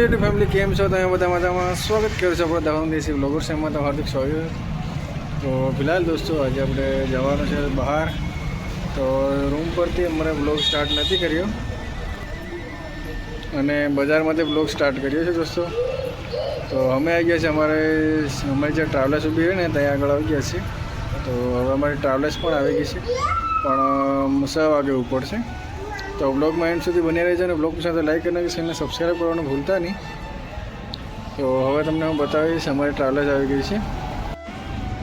YouTube family કેમ છો? તમે બધા મજામાં? સ્વાગત કરું છું આપણે દવામ દેશી બ્લોગર છે એમાં તમારું હાર્દિક સ્વાગત. તો ફિલહાલ દોસ્તો, આજે આપણે જવાનું છે બહાર. તો રૂમ પરથી અમારે બ્લોગ સ્ટાર્ટ નથી કર્યો. અને બજારમાંથી બ્લોગ સ્ટાર્ટ કર્યો છે દોસ્તો. તો અમે આવી ગયા છીએ અમારે અમારી જે ટ્રાવેલર્સ ઊભી હોય ને, ત્યાં આગળ આવી ગયા છીએ. તો હવે અમારી ટ્રાવેલર્સ પણ આવી ગઈ છે. પણ છ વાગે ઉપડશે તો બ્લોગમાં એન્ડ સુધી બની રહેજો અને બ્લોગ સાથે લાઈક અને ચેનલને સબસ્ક્રાઈબ કરવાનું ભૂલતા નહીં. તો હવે તમને હું બતાવીશ, અમારી ટ્રાવેલર્સ આવી ગઈ છે.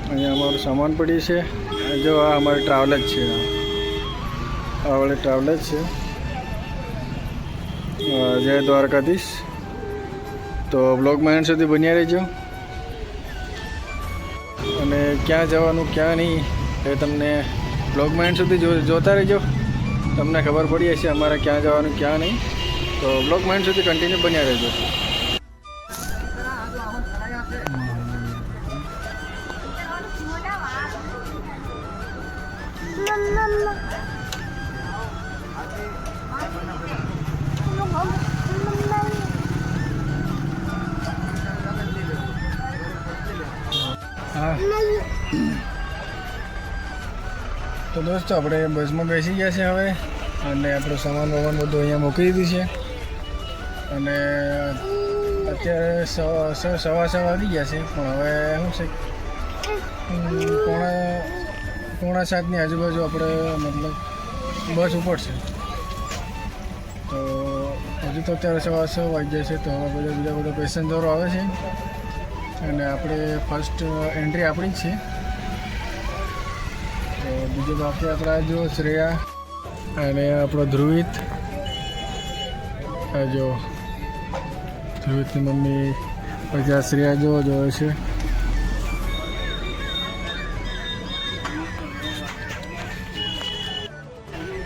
અહીંયા અમારું સામાન પડી છે. જો આ અમારી ટ્રાવેલર્સ છે. આ વાળી ટ્રાવેલર્સ છે. જય દ્વારકાધીશ. તો બ્લોગમાં એન્ડ સુધી બન્યા રહેજો. અને ક્યાં જવાનું, ક્યાં નહીં, એ તમને બ્લોગમાં એન્ડ સુધી જોતા રહેજો. તમને ખબર પડી હશે અમારે ક્યાં જવાનું, ક્યાં નહીં. તો બ્લોગ માઇન્ડ સુધી કન્ટિન્યુ બન્યા રહેજો. હા. તો દોસ્તો, આપણે બસમાં બેસી ગયા છે હવે. અને આપણો સામાન વામાન બધું અહીંયા મૂકી દીધું છે. અને અત્યારે સવા સવા વાગી ગયા છે. પણ હવે શું છે? પોણા પોણા સાતની આજુબાજુ આપણે મતલબ બસ ઉપડશે તો હજુ તો અત્યારે સવા છ ગયા છે, તો હવે બધા બીજા બધા પેસેન્જરો આવે છે. અને આપણે ફર્સ્ટ એન્ટ્રી આપણી જ છે. બીજું બાકી આપણા જો શ્રેયા અને આપણો ધ્રુવિત. જો ધ્રુવિતની મમ્મી, પછી આ શ્રેયા જોવો જોવે છે.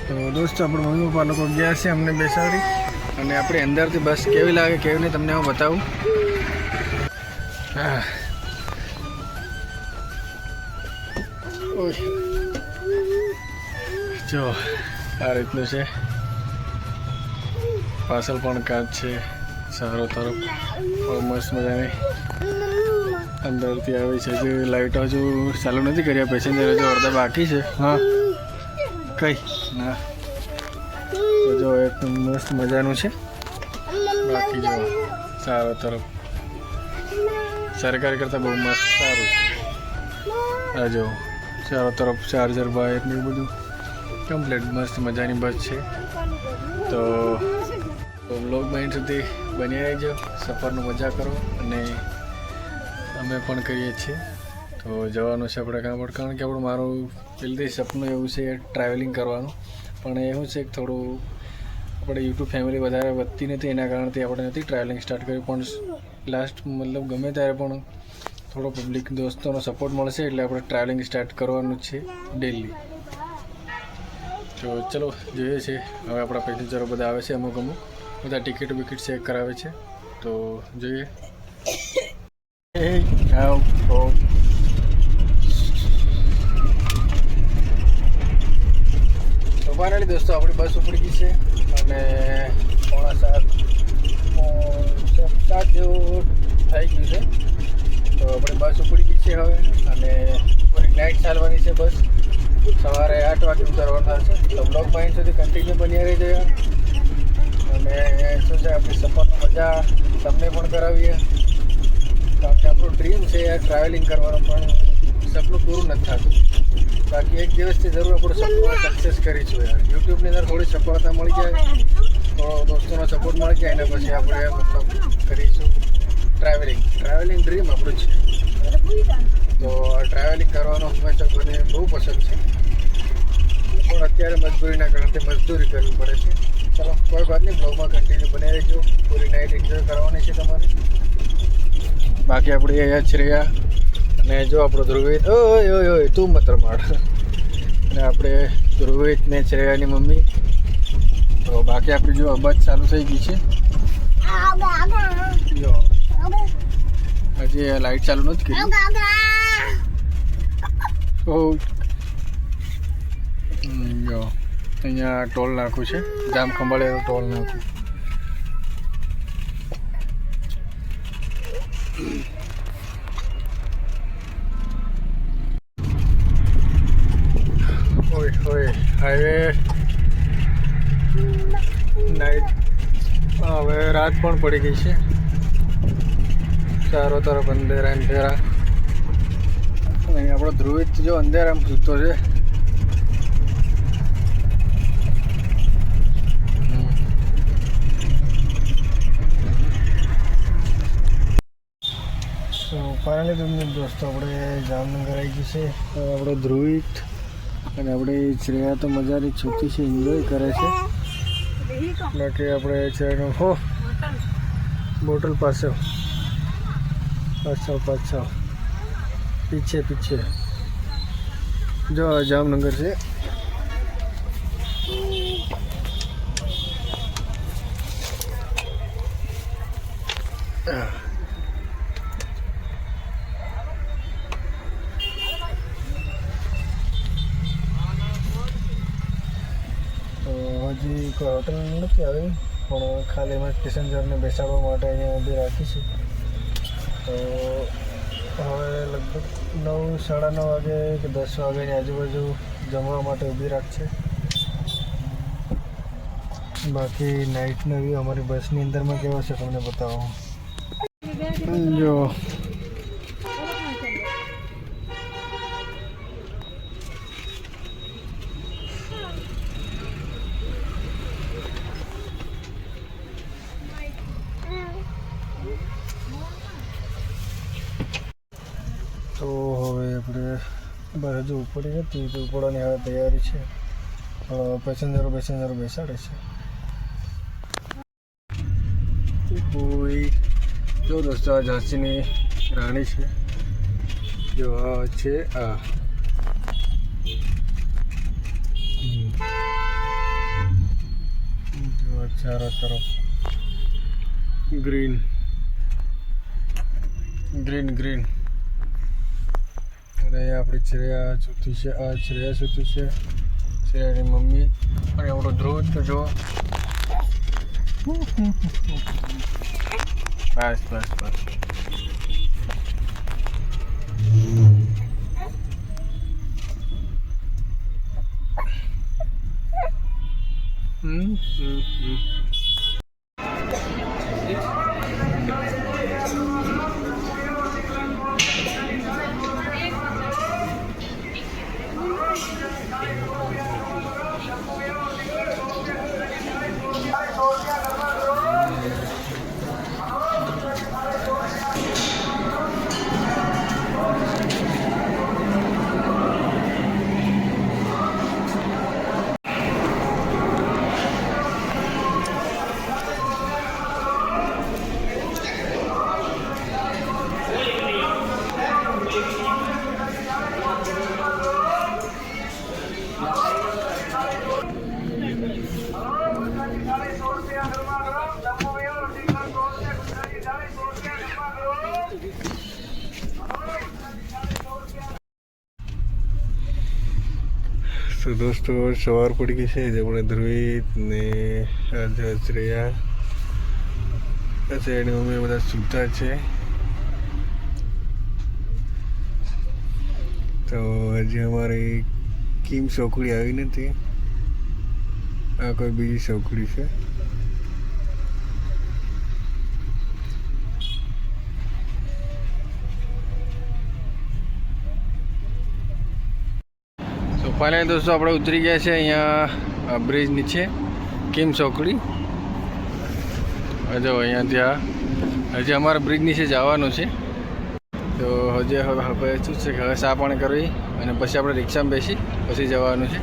તો દોસ્તો, આપણે મમ્મી પપ્પા લોકો ગયા છે અમને બેસાડી. અને આપણે અંદરથી બસ કેવી લાગે કેવી નહીં તમને હું બતાવું. હા. ઓય. જો, આ રીતનું છે. પાછળ પણ કાચ છે સારો તરફ. મસ્ત મજાની અંદરથી આવી છે. હજુ લાઇટ હજુ ચાલુ નથી કર્યા. પેસેન્જર હજુ અડધા બાકી છે. હા. કઈ? ના. જો, એકદમ મસ્ત મજાનું છે. બાકી જો સારો તરફ. સરકાર કરતાં બહુ મસ્ત સારું છે. આ જો ચારો તરફ ચાર્જર, બાઇક ને બધું. કમ્પ્લીટ, મસ્ત મજાની બસ છે. તો બ્લોગ માઇન્ડ સુધી બની રહેજો, સફરનો મજા કરો અને અમે પણ કરીએ છીએ. તો જવાનું છે આપણે કાં પણ કારણ કે આપણું મારું પહેલથી સપનું એવું છે ટ્રાવેલિંગ કરવાનું. પણ એવું છે કે થોડું આપણે યુટ્યુબ ફેમિલી વધારે વધતી નથી, એના કારણથી આપણે નથી ટ્રાવેલિંગ સ્ટાર્ટ કર્યું. પણ લાસ્ટ મતલબ ગમે ત્યારે પણ થોડો પબ્લિક દોસ્તોનો સપોર્ટ મળશે એટલે આપણે ટ્રાવેલિંગ સ્ટાર્ટ કરવાનું છે ડેલી તો ચલો જોઈએ છે. હવે આપણા પેસેન્જરો બધા આવે છે અમુક અમુક. બધા ટિકિટ બિકિટ ચેક કરાવે છે. તો જોઈએ. તો ફાઇનલી દોસ્તો, આપણી બસ ઉપડી ગઈ છે. અને પોણા સાત અ, સાત જેવું થઈ ગયું છે તો આપણે બસ ઉપડી ગઈ છે હવે અને પૂરી નાઇટ ચાલવાની છે બસ સવારે આઠ વાગે ઉતરવાનું થશે તો બ્લોગ માઇન્ડ સુધી કન્ટિન્યુ બની જાય અને શું છે, આપણી સફરની મજા તમને પણ કરાવીએ. કારણ કે આપણું ડ્રીમ છે ટ્રાવેલિંગ કરવાનું, પણ સપનું પૂરું નથી થતું. બાકી એક દિવસથી જરૂર આપણું સપનું સક્સેસ કરીશું યાર. યુટ્યુબની અંદર થોડી સફળતા મળી જાય. થોડો દોસ્તોનો સપોર્ટ મળી જાય, એના પછી આપણે મતલબ કરીશું ટ્રાવેલિંગ ટ્રાવેલિંગ ડ્રીમ આપણું છે. તો ટ્રાવેલિંગ કરવાનો હંમેશા મને બહુ પસંદ છે. પણ અત્યારે મજબૂરીના કારણે મજદૂરી કરવી પડે છે. ચલો કોઈ વાત નહીં બ્લોગમાં કન્ટિન્યુ બની રહેજો પૂરી નાઇટ એન્જોય કરવાની છે તમારે. બાકી આપણે અહીંયા જ રહ્યા. અને જો આપણો ધ્રુવિત ઓય ઓય ઓય તું મતર માડ અને આપણે ધ્રુવિત ને શ્રેયાની મમ્મી. તો બાકી આપણી જો બસ ચાલુ થઈ ગઈ છે. જો. હજી લાઈટ ચાલુ નથી કરી. ઓ જો, અહીંયા ટોલ નાખું છે. જામ ખંભાળિયા ટોલ નાખું. ઓય ઓય, હાઈવે. નાઈટ હવે રાત પણ પડી ગઈ છે. ચારો તરફ અંધેરા અંધેરા. આપણો ધ્રુવિત જો અંધેરામાં સૂતો છે. ફાઇનલી તમને દોસ્તો, આપણે જામનગર આવી ગયું છે. આપણો ધ્રુવિત અને આપણે શ્રેયા તો મજાની છૂટી છે એન્જોય કરે છે. બાકી આપણે શ્રેયાનો હો, બોટલ પાસે પાછળ પાછળ, પીછે પીછે. જો જામનગર છે. તો હજી કોઈ હોટલ નથી આવી, પણ ખાલી અમે પેસેન્જરને બેસાડવા માટે અહીંયા ઊભી રાખી છે. તો હવે લગભગ નવ, સાડા નવ વાગે કે દસ વાગ્યાની આજુબાજુ જમવા માટે ઊભી રાખશે. બાકી નાઇટનો વ્યૂ અમારી બસની અંદરમાં કેવો છે, તમને બતાવો. જો તો હવે આપણે બસ હજુ ઉપડી નથી, તો ઉપડવાની હવે તૈયારી છે. પેસેન્જરો પેસેન્જરો બેસાડે છે. કોઈ જો દોસ્તો, આ ઝાંસીની રાણી છે. જો આ છે આ ચારો તરફ ગ્રીન. Green green. અને અહીંયા આપણી શ્રેયા સુતી છે આ શ્રેયા સુતી છે શ્રેયાની મમ્મી અને આપણો ધ્રુવ તો જો બસ બસ બસ હમ હમ હમ તો દોસ્તો સવાર પડી ગઈ છે. જે આપણે ધ્રુવિત ને શ્રેયા પછી એની મમ્મી બધા સૂતા છે. તો હજી અમારી કિમ છોકરી આવી નથી. આ કોઈ બીજી છોકરી છે. ફાઇનલી દોસ્તો આપણે ઉતરી ગયા છે અહીંયા બ્રિજ નીચે, કિમ ચોકડી. જો અહીંયા ત્યાં હજી અમારે બ્રિજ નીચે જવાનું છે. તો હજી હવે હવે શું છે કે હવે ચા પાણી કરવી અને પછી આપણે રિક્ષામાં બેસી, પછી જવાનું છે.